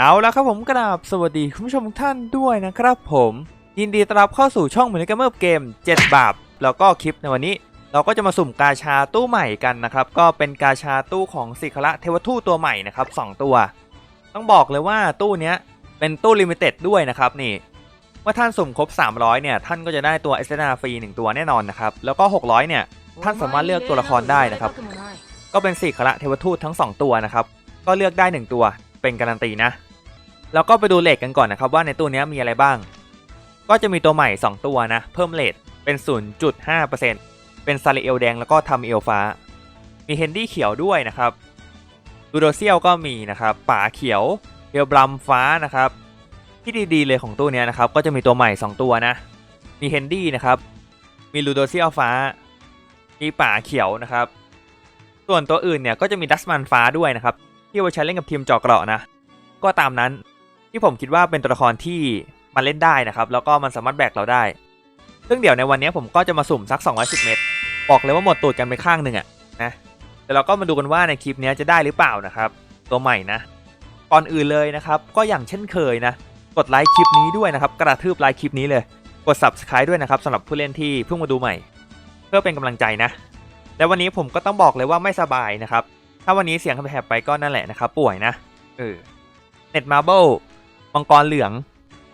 เอาล้วครับผมกราบสวัสดีคุณผู้ชมทุกท่านด้วยนะครับผม ยินดีต้อนรับเข้าสู่ช่องเหมือนกันเมื่อเกม 7 บาปแล้วก็คลิปในวันนี้ เราก็จะมาสุ่มกาชาตู้ใหม่กันนะครับ ก็เป็นกาชาตู้ของสิคละเทวทูตตัวใหม่นะครับสองตัว ต้องบอกเลยว่าตู้เนี้ยเป็นตู้ลิมิเต็ดด้วยนะครับนี่เมื่อท่านสุ่มครบ 300 เนี่ย ท่านก็จะได้ตัวเอสเนาฟรี1ตัวแน่นอนนะครับแล้วก็ 600 เนี่ย ท่านสามารถเลือกตัวละครได้นะครับ ก็เป็นสี่คละเทวทูตทั้ง 2 ตัวนะครับก็เลือกได้ 1 ตัวเป็นการันตีนะ แล้วก็ไปดูเลทกันก่อนนะครับว่าในตู้นี้มีอะไรบ้าง ก็จะมีตัวใหม่ 2 ตัวนะ เพิ่มเลทเป็น 0.5%เป็นซาริเอลแดงแล้วก็ทำเอลฟ้า มีเฮนดี้เขียวด้วยนะครับดูโดเซียลก็มีนะครับป่าเขียวเฮลบลัมฟ้านะครับ ที่ดีๆเลยของตู้นี้นะครับก็จะมีตัวใหม่ 2 ตัวนะ มีเฮนดี้นะครับ มีลูโดเซียลฟ้า มีป่าเขียวนะครับ ส่วนตัวอื่นเนี่ยก็จะมีดัสมันฟ้าด้วยนะครับ ที่เอาไว้ใช้เล่นกับทีมจาะเกราะนะ ก็ตามนั้น ที่ผมคิดว่าเป็นตัวละครที่มาเล่นได้นะครับ แล้วก็มันสามารถแบกเราได้ ซึ่งเดี๋ยวในวันนี้ผมก็จะมาสุ่มสัก 210 เมตร บอกเลยว่าหมดตูดกันไปข้างหนึ่งอะนะเดี๋ยวเราก็มาดูกันว่าในคลิปนี้จะได้หรือเปล่านะครับ ตัวใหม่นะ ก่อนอื่นเลยนะครับ ก็อย่างเช่นเคยนะ กดไลค์คลิปนี้ด้วยนะครับ กระทืบไลค์คลิปนี้เลย กด subscribe ด้วยนะครับสำหรับผู้เล่นที่เพิ่งมาดูใหม่ เพื่อเป็นกำลังใจนะ และวันนี้ผมก็ต้องบอกเลยว่าไม่สบายนะครับ ถ้าวันนี้เสียงแหบไปก็นั่นแหละนะครับ ป่วยนะ เออ เน็ตมาร์เบิล มังกรเหลือง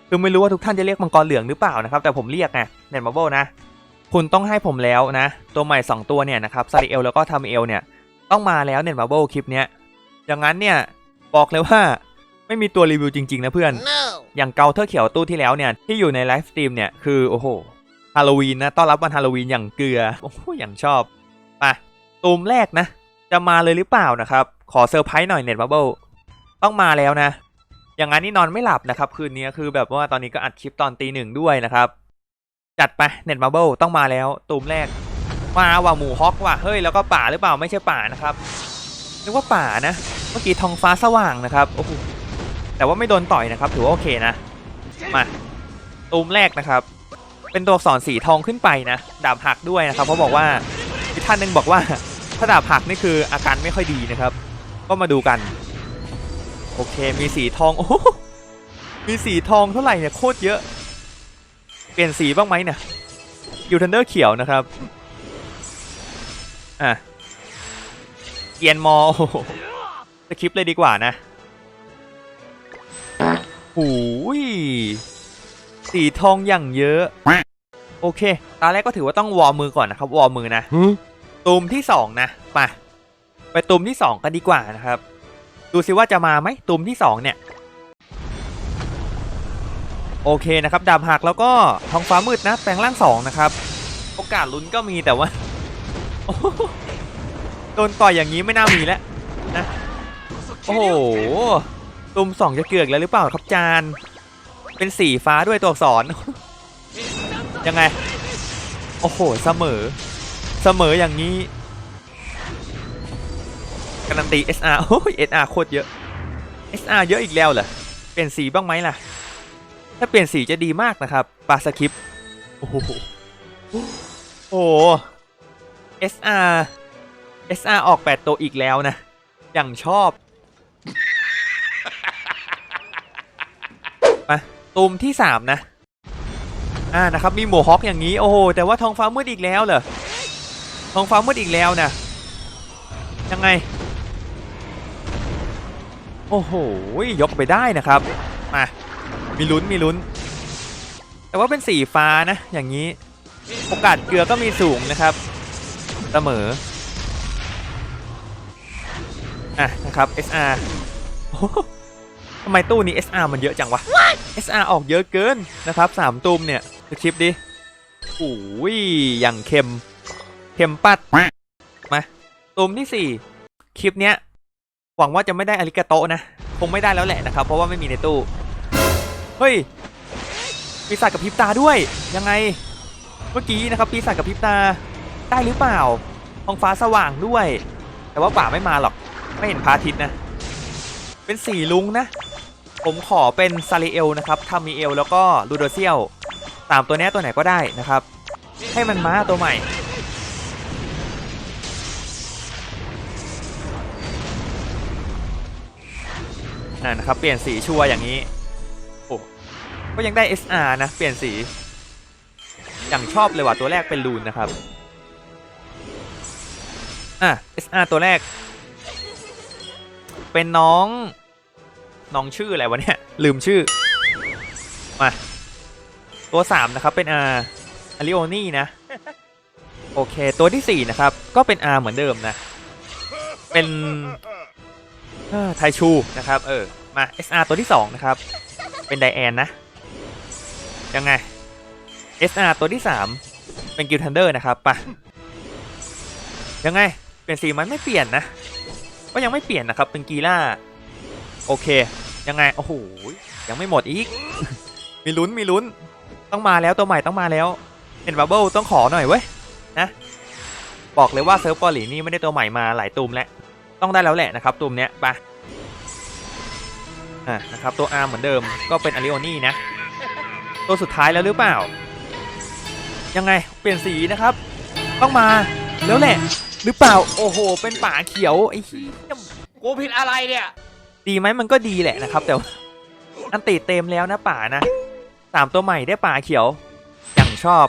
คือไม่รู้ว่าทุกท่านจะเรียกมังกรเหลืองหรือเปล่านะครับ แต่ผมเรียกไงเน็ตมาร์เบิลนะ คุณต้องให้ผมแล้วนะ ตัวใหม่ 2 ตัวเนี่ยนะครับซาริเอลแล้วก็ทามิเอลเนี่ย ต้องมาแล้วเน็ตมาร์เบิลคลิปเนี้ยอย่างนั้นเนี่ยบอกเลยว่าไม่มีตัวรีวิวจริงๆนะเพื่อนอย่างเกาเทอร์เขียวตู้ที่แล้วเนี่ยที่อยู่ในไลฟ์สตรีมเนี่ยคือโอ้โหฮาโลวีนนะต้อนรับวันฮาโลวีนอย่างเกลือโอ้โหอย่างชอบไปตูมแรกนะ จะมาเลยหรือเปล่านะครับ ขอเซอร์ไพรส์หน่อยเน็ตบับเบิลต้องมาแล้วนะ อย่างนั้นนี่นอนไม่หลับนะครับ คืนนี้คือแบบว่าตอนนี้ก็อัดคลิปตอนตีหนึ่งด้วยนะครับ จัดไปเน็ตบับเบิลต้องมาแล้วตูมแรกมาว่ะหมูฮอกว่ะเฮ้ยแล้วก็ป่าหรือเปล่าไม่ใช่ป่านะครับนึกว่าป่านะ เมื่อกี้ทองฟ้าสว่างนะครับโอ้โหแต่ว่าไม่โดนต่อยนะครับ ถือว่าโอเคนะ มาตูมแรกนะครับ เป็นตัวอักษรสีทองขึ้นไปนะดาบหักด้วยนะครับเพราะบอกว่าท่านหนึ่งบอกว่าถ้าดาบหักนี่คืออาการไม่ค่อยดีนะครับ ก็มาดูกัน โอเคมีสีทองโอ้โหมีสีทองเท่าไหร่เนี่ยโคตรเยอะ เปลี่ยนสีบ้างไหมเนี่ยยูทันเดอร์เขียวนะครับอะเกียนมอโอ้โหสคริปต์เลยดีกว่านะหูยสีทองอย่างเยอะ โอเค ตาแรกก็ถือว่าต้องวอร์มมือก่อนนะครับ วอร์มมือนะตูมที่สองนะ มา ไปตูมที่สองกันดีกว่านะครับ ดูซิว่าจะมาไหมตูมที่สองเนี่ย โอเคนะครับ ดาบหักแล้วก็ท้องฟ้ามืดนะ แปลงร่างสองนะครับ โอกาสลุ้นก็มีแต่ว่าโอ้โหโดนต่อยอย่างนี้ไม่น่ามีแล้วนะ โอ้โหตูมสองจะเกือกแล้วหรือเปล่าครับจาน เป็นสีฟ้าด้วยตัวอักษร ยังไง โอ้โห เสมอ เสมออย่างนี้ การันตี SR โอ้ย SR โคตรเยอะ SR เยอะอีกแล้วเหรอ เปลี่ยนสีบ้างไหมล่ะ ถ้าเปลี่ยนสีจะดีมากนะครับปาสคริปโอ้โหโอ้ SR SR ออก 8 ตัวอีกแล้วนะ อย่างชอบ มาตูมที่ 3 นะ อ่า นะครับ มีหมวกฮอกอย่างนี้ โอ้โห แต่ว่าทองฟ้ามืดอีกแล้วเหรอ ทองฟ้ามืดอีกแล้วนะ ยังไง โอ้โห ยกไปได้นะครับ มา มีลุ้น มีลุ้น แต่ว่าเป็นสีฟ้านะ อย่างนี้ โอกาสเกลือก็มีสูงนะครับ เสมอ อะนะครับ SR ทำไมตู้นี้ SR มันเยอะจังวะ SR ออกเยอะเกินนะครับสามตุมเนี่ยคือคลิปดิโอ้ยอย่างเค็ม เค็มปัด มาตุมที่สี่คลิปเนี้ย หวังว่าจะไม่ได้อาริกาโตนะ คงไม่ได้แล้วแหละนะครับ เพราะว่าไม่มีในตู้ เฮ้ย ปีศาจกับพิบตาด้วย ยังไง เมื่อกี้นะครับ ปีศาจกับพิบตา ได้หรือเปล่า ท้องฟ้าสว่างด้วย แต่ว่าป่าไม่มาหรอก ไม่เห็นพระอาทิตย์นะ เป็นสี่ลุงนะ ผมขอเป็นซาริเอลนะครับทามิเอลแล้วก็ลูโดเซียลสามตัวนี้ตัวไหนก็ได้นะครับ ให้มันม้าตัวใหม่ มอ่นะครับเปลี่ยนสีชัวอย่างนี้โอ้ก็ยังได้ SR นะ เปลี่ยนสี อย่างชอบเลยว่ะตัวแรกเป็นลูนนะครับอะ SR ตัวแรก เป็นน้อง น้องชื่ออะไรวะเนี่ย ลืมชื่อ มา ตัว 3 นะครับ เป็น R อาริโอนี่นะ โอเค ตัวที่ 4 นะครับ ก็เป็น R เหมือนเดิมนะ เป็น ไทชูนะครับ เออ มา SR ตัวที่ 2 นะครับ เป็นไดแอนนะ ยังไง SR ตัวที่ 3 เป็นกิลทันเดอร์นะครับปะยังไง เปลี่ยนสีมันไม่เปลี่ยนนะ ก็ยังไม่เปลี่ยนนะครับ เป็นกีล่า โอเค ยังไง โอ้โห ยังไม่หมดอีก มีลุ้น มีลุ้น ต้องมาแล้วตัวใหม่ต้องมาแล้วเห็นบับเบิลต้องขอหน่อยเว้ย นะ บอกเลยว่าเซิร์ฟเกาหลีนี่ไม่ได้ตัวใหม่มาหลายตูมแล้ว ต้องได้แล้วแหละนะครับตูมเนี้ยไปอะนะครับตัว R เหมือนเดิมก็เป็นอาริโอนี่นะ ตัวสุดท้ายแล้วหรือเปล่า ยังไงเปลี่ยนสีนะครับ ต้องมาแล้วแหละ หรือเปล่าโอ้โห เป็นป่าเขียวไอ้เหี้ยกูผิดอะไรเนี่ย ดีไหมมันก็ดีแหละนะครับ แต่ว่าอันติเต็มแล้วนะป่านะสามตัวใหม่ได้ป่าเขียวอย่างชอบ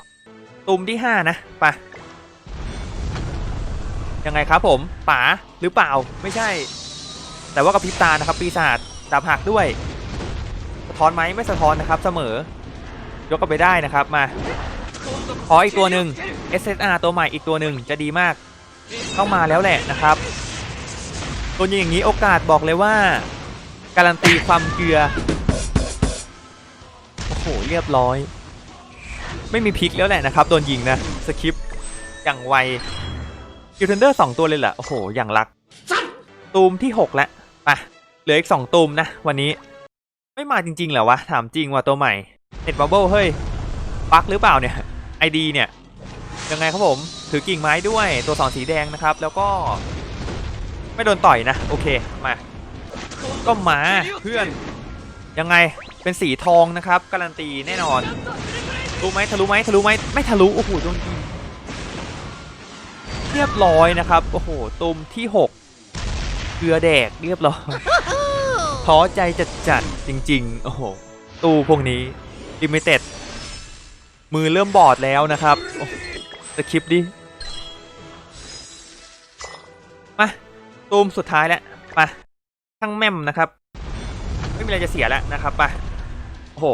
ตุมที่ห้านะไป ยังไงครับผมป่าหรือเปล่าไม่ใช่ แต่ว่ากระพริบตานะครับ ปีศาจดาบหักด้วย สะท้อนไหมไม่สะท้อนนะครับเสมอ ยกกันไปได้นะครับมาขออีกตัวหนึ่ง SSR ตัวใหม่อีกตัวหนึ่งจะดีมากต้องมาแล้วแหละนะครับตัวยิงอย่างนี้โอกาสบอกเลยว่า การันตีความเกลือโอ้โหเรียบร้อย ไม่มีพลิกแล้วแหละนะครับโดนยิงนะสคริปอย่างไว คิวเทนเดอร์สองตัวเลยเหรอโอ้โห อย่างรัก ตูมที่6แล้วไปเหลืออีก2ตูมนะ วันนี้ ไม่มาจริงๆเหรอวะ ถามจริงว่าตัวใหม่เน็ตบับเบิลเฮ้ยปักหรือเปล่าเนี่ยไอดีเนี่ย ยังไงครับผม ถือกิ่งไม้ด้วยตัวสองสีแดงนะครับ แล้วก็ ไม่โดนต่อยนะ โอเคมา ก็มาเพื่อน ยังไงเป็นสีทองนะครับ การันตีแน่นอนรู้ไหมทะลุไหมทะลุไหมไม่ทะลุโอ้โหโดนยิง เรียบร้อยนะครับ โอ้โห ตุมที่ 6 เกลือแดกเรียบร้อยท้อใจจัดจัดๆจริง ๆ โอ้โห ตู้พวกนี้ลิมิเต็ดมือเริ่มบอดแล้วนะครับโอ้โหสคริปต์ดิ มาตูมสุดท้ายแล้ว มาช่างแม่มนะครับ ไม่มีอะไรจะเสียแล้วนะครับไปโอ้โห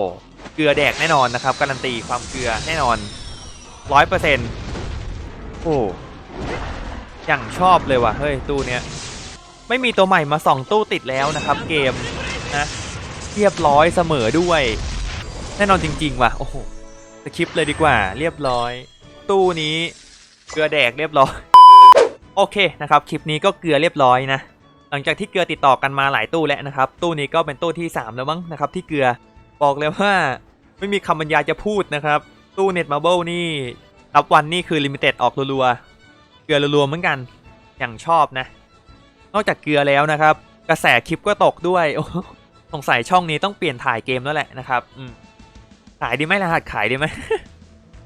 เกลือแดกแน่นอนนะครับ การันตีความเกลือแน่นอนร้อยเปอร์เซ็นต์โอ้ อย่างชอบเลยว่ะเฮ้ยตู้เนี้ยไม่มีตัวใหม่มาสองตู้ติดแล้วนะครับ เกมนะเรียบร้อยเสมอด้วย แน่นอนจริง ๆ ว่ะโอ้โหสคริปเลยดีกว่า เรียบร้อย ตู้นี้เกลือแดกเรียบร้อยโอเคนะครับคลิปนี้ก็เกลือเรียบร้อยนะหลังจากที่เกลือติดต่อกันมาหลายตู้แล้วนะครับ ตู้นี้ก็เป็นตู้ที่ 3 แล้วมั้งนะครับ ที่เกลือบอกเลยว่าไม่มีคำบรรยายจะพูดนะครับ ตู้เน็ตมาเบิลนี่รับวันนี่คือลิมิเต็ดออกรัวๆ เกลือรัวๆเหมือนกันอย่างชอบนะ นอกจากเกลือแล้วนะครับ กระแสคลิปก็ตกด้วยสงสัยช่องนี้ต้องเปลี่ยนถ่ายเกมแล้วแหละนะครับขายดีไหมรหัสขายดีไหม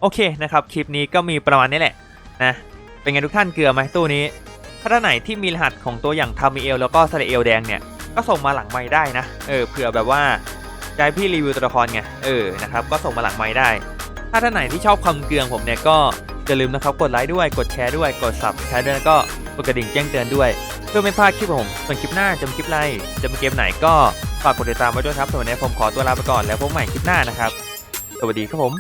โอเคนะครับคลิปนี้ก็มีประมาณนี้แหละนะเป็นไงทุกท่านเกลือไหมตู้นี้ ถ้าท่านไหนที่มีรหัสของตัวอย่างทามิเอลแล้วก็ซาเอลแดงเนี่ยก็ส่งมาหลังไม้ได้นะเออเผื่อแบบว่าให้พี่รีวิวตัวละครไงเออนะครับก็ส่งมาหลังไม้ได้ ถ้าท่านไหนที่ชอบความเกลืองผมเนี่ยก็ อย่าลืมนะครับกดไลค์ด้วยกดแชร์ด้วยกดซับสไคร์ด้วยแล้วก็กดกระดิ่งแจ้งเตือนด้วย เพื่อไม่พลาดคลิปของผมส่วนคลิปหน้าจะเป็นคลิปอะไรจะเป็นเกมไหนก็ฝากกดติดตามไว้ด้วยครับส่วนวันนี้ผมขอตัวลาไปก่อนแล้วพบใหม่คลิปหน้านะครับ สวัสดีครับผม